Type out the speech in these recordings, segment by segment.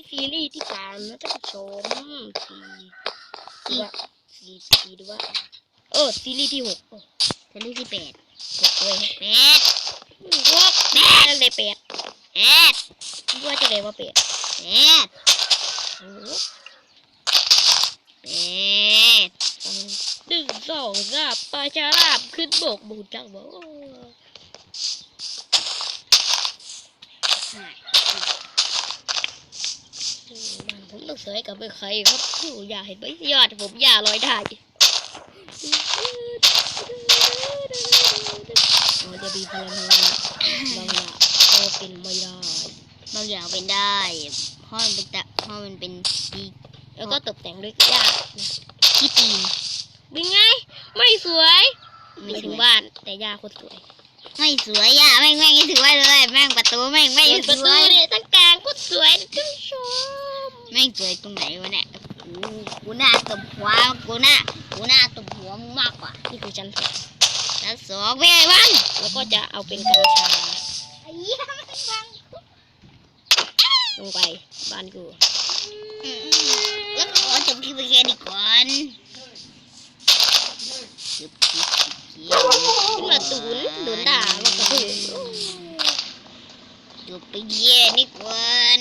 นี่ซีรีส์ที่สามนะท่านผู้ชมสี่ดูว่าสี่สี่ดูว่าเออซีรีส์ที่หกซีรีส์ที่แปดหกเว้ยแปดหกแปดนั่นเลยแปดแปดว่าจะได้ว่าแปดแปดโอ้แปดหนึ่งสองสามปลาฉลามขึ้นบกบูจังบ่มัน ผมต้องเสยกับไปใครครับโอ้อย่าเห็นไหมยอดผมอย่าลอยได้เราจะมีพลังงานบางอย่างก็เป็นไม่ได้บางอย่างเป็นได้เพราะมันเป็นตะเพราะมันเป็นดีแล้วก็ตกแต่งด้วยหญ้านะขี้ตีนเป็นไง ไม่สวยไม่ไปสถึงวยบ้านแต่หญ้าโคตรสวยไม่สวยอะแม่งแม่งไม่ถือไว้เลยแม่งประตูแม่งไม่ส่วนสประวตูยเนี่ยตั้งกลางโคตรสวยนะท่านผู้ชม แม่งสวยตรงไหนวะเนี่ยกูกูหน้าตบหัวกูหน้ากูหน้าตบหัวมึงมากกว่านี่คือชั้นสองแล้วสองเป็นไงบ้างแล้วก็จะเอาเป็นกัญชาไอ้เหี้ยมันฟังลงไปบ้านกูแล้วขอจบคลิปไปแค่นี้ก่อนจบคลิปเพียงขึ้นมาตูนโดนด่าว่ากระตือจบไปแค่นี้ก่อน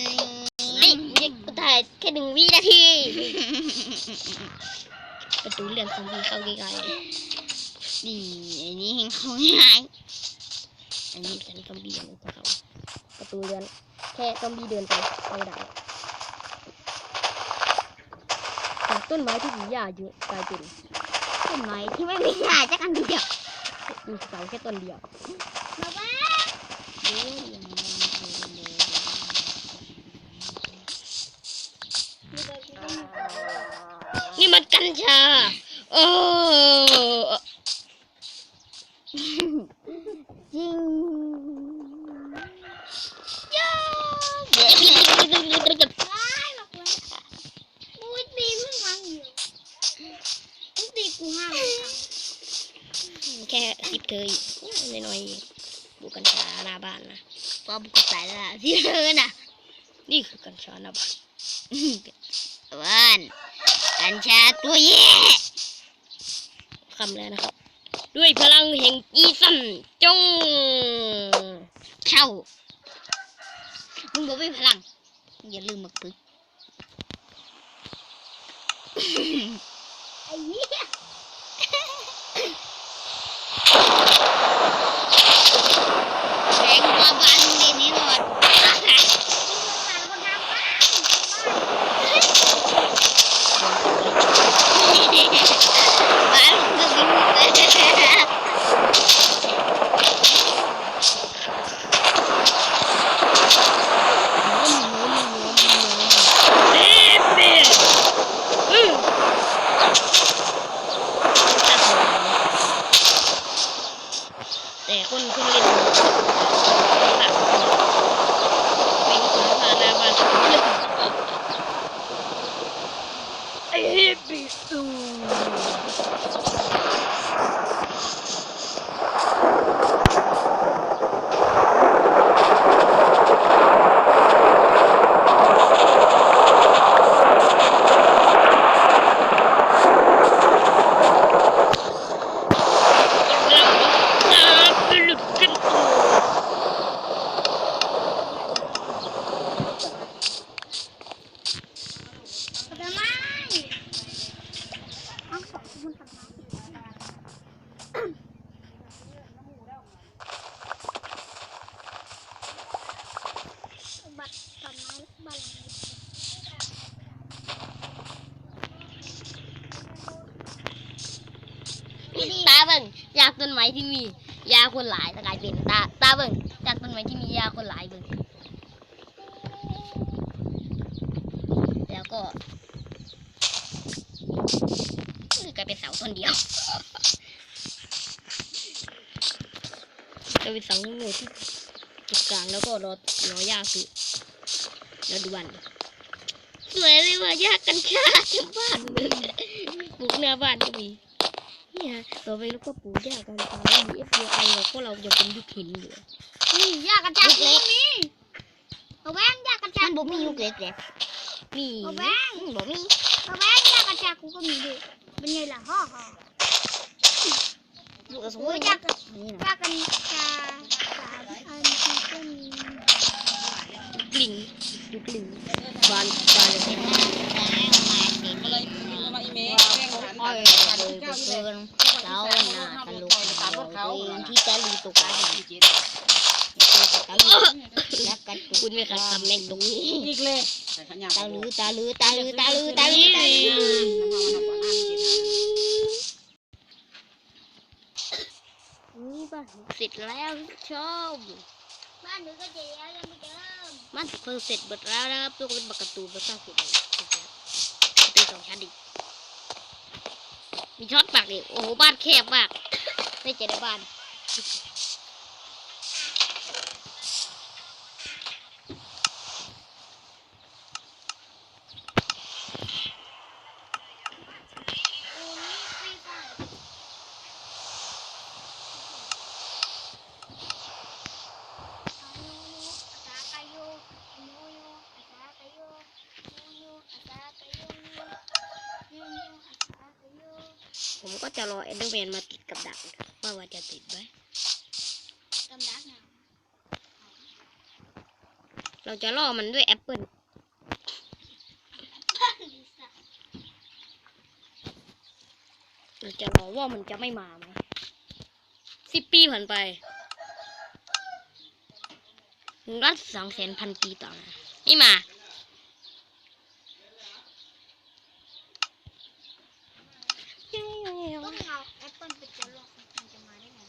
ไม่ไม่กูถ่ายแค่ หนึ่งวินาทีประตูเรือนซอมบี้เข้าใกล้นี่อันนี้เห็นเขาง่ายๆอันนี้ฉันซอมบี้ยังไม่เข้าประตูเรือนแค่ซอมบี้เดินไปเข้าได้จากต้นไม้ที่มีหญ้าเยอะกลายเป็นต้นไม้ที่ไม่มีหญ้าจักอันเดียวมีเสาแค่ต้นเดียว เออจริงย่าเดี๋ยวเดี๋ยวกูตีมึงฟังอยู่มึงตีกูห้าเลยแค่สิบเธออีกน้อยๆเองดูกัญชาหน้าบ้านนะป๊อปกูใส่ละที่เธอน่ะนี่คือกัญชาหน้าบ้านวันกัญชาตัวแย่ คำแล้วนะครับ ด้วยพลังแห่งอีสันจงเข้ามึงบอกไม่พลัง อย่าลืมมาปึกไอ้เหี้ยแรงกว่าบ้านเดนนี่หนอดบ้านมึงก็บินไป เบ๊ะเบ๊ะอืมแต่ คนคนเล่นแบบเป็นสายผ่านหน้าบ้านไอ้บิสู เราจะไปหลุดกันตัวตาเบิ่งยา ต้นไม้ที่มียาคนหลายจะกลายเป็นตาตาเบิ่งจากต้นไม้ที่มียาคนหลายเบิ่งแล้วก็กลายเป็นเสาต้นเดียวกลายเป็นเสางหมดที่จุดกลางแล้วก็รอรอยาคือแล้วดูวันสวยเลยว่ายากัญชาทั้งบ้านเลยปลูกหน้าบ้านก็มี เนี่ยต่อไปเราก็ปลูกหญ้ากันตามมีเอฟบีไอเราก็เรายังเป็นยุคหินอยู่นี่ยากันจับลูกเล็กนี่เอาแว่นยากันระชามักนบ่มีอยู่เกล็ดแหละมีบ่แบงอืมบ่มีบ่แบงยากระชากกูก็มีดิเป็นไงล่ะฮ่อฮ่อลูกกระสุนโอ้ยยากกระนี่นะยากกันชาสามอันที่ก็มีกลิ่งดูกลิ่งบานบานเลย อะไรมาอีเมลแจ้งขัน อ้อย ขัน เลยเจ้าก็ที่เกิเลยนเราหน้าตลกตามรถเขาตัวเองที่จะรีตกตาดีจ็ดตาลือรักกันคุณไม่ขัดคำแม่งตรงนี้อีกเลยแต่ขันยาตาลือตาลือตาลือตาลือตาลือตาลือนี่บ้านเสร็จแล้วชมบ้านหนูก็จะแล้วยังไม่เดิมมันเพิ่งเสร็จหมดแล้วนะครับตัวเป็นบักกระตูนมาสร้างเสร็จแล้วเป็นสองชั้นอีก มีช็อตปากอีกโอ้โหบ้านแคบมาก ไม่เจอในบ้าน โอ้นี่ฟรีไฟโยโยอาซากายโยโยโยอาซากายโยโยโยอาซากายโย ผมก็จะรอเอนเดอร์แมนมาติดกับดักว่าว่าจะติดไหมกำลังหนาวเราจะล่อมันด้วยแอปเปิลเราจะรอว่ามันจะไม่มาไหมสิบปีผ่านไปหนึ่งล้านสองแสนพันปีต่อมาไม่มา ต้องเอาแอปเปิลไปตัวโลกมันจะมาได้ไง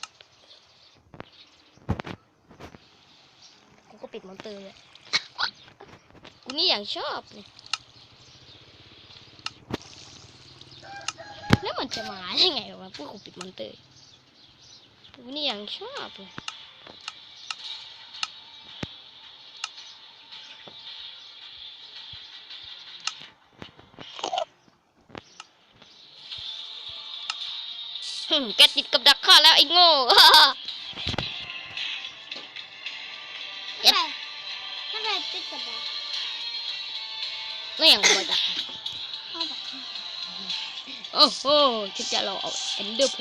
กูก็ปิดมอนเตอร์เลย กูนี่อย่างชอบเลยแล้วมันจะมาได้ไงวะพวกกูปิดมอนเตอร์กูนี่ย่างชอบเลยแกติดกับดักข้าแล้วไอ้โง่ถ้าแบบถ้ติดกับดัก ไม่อย่างกูดักโอ้โหคิดจะเราเอาเอนเดอร์โพ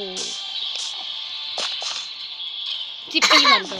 สิบปีมันไป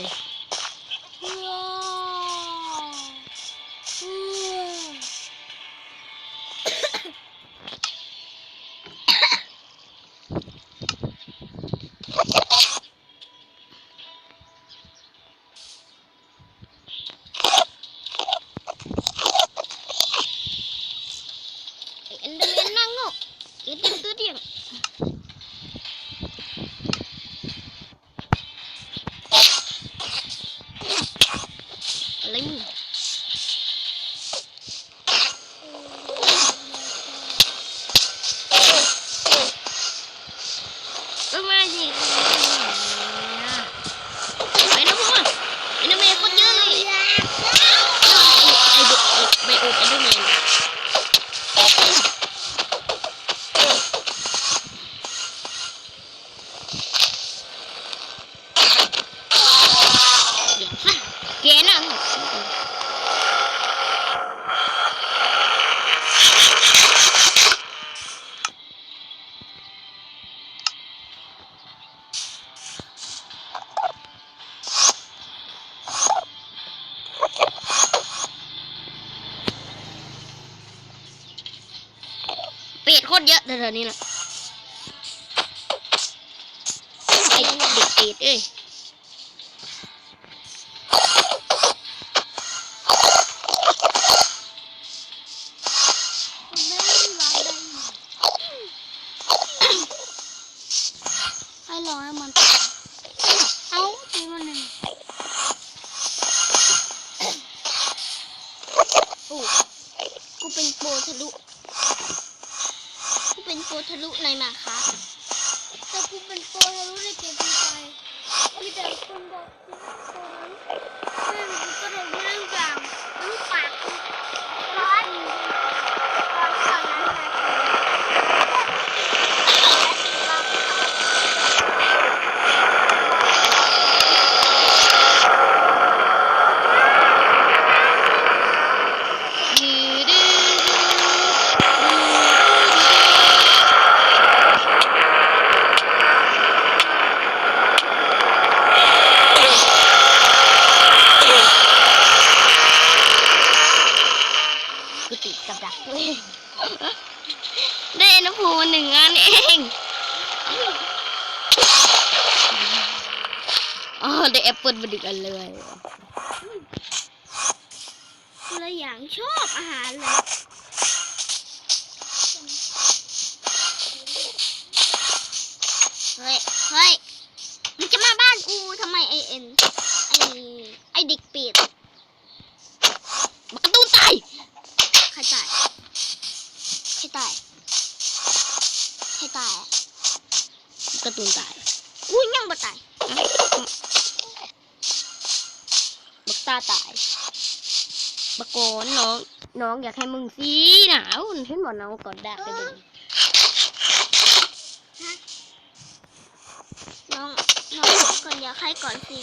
อ ตรเยอะเดี๋ยวนี้นะไอเด็กเป็ดเอ้ยไม่ได้ร้องได้ยินให้รอให้มันตายเอ้าตีมันเลย โอ้กูเป็นโปรทะลุ กูเป็นโปรทะลุในมาครับ แต่กูเป็นโปรทะลุในเกมฟรีไฟมีแต่คนบอกกูเป็นโปรแม่งกูก็โดนเรื่องกลางลูกปากกูร้อนร้อนก่อนนั้นนะ เกูติดกับดักตัวเอง ได้เอ็นโฟหนึ่งอันเองอ๋อได้แอปเปิลมาดึกอัน เลยคนละอย่างชอบอาหารเลยเฮ้ย เฮ้ย มึงจะมาบ้านกูทำไมไอเอ็น ไอไอเด็กเป็ดมันกระตุ้นตายใครตายใครตายใครตายกระตุ้นตายกูยังบ่ตาย ตาตายบักโกนน้อง น้องอยากให้มึงสีหนาวเห็นบอกน้องกอดดักได้ดึงน้องน้องก่อนอยากให้ก่อนสิ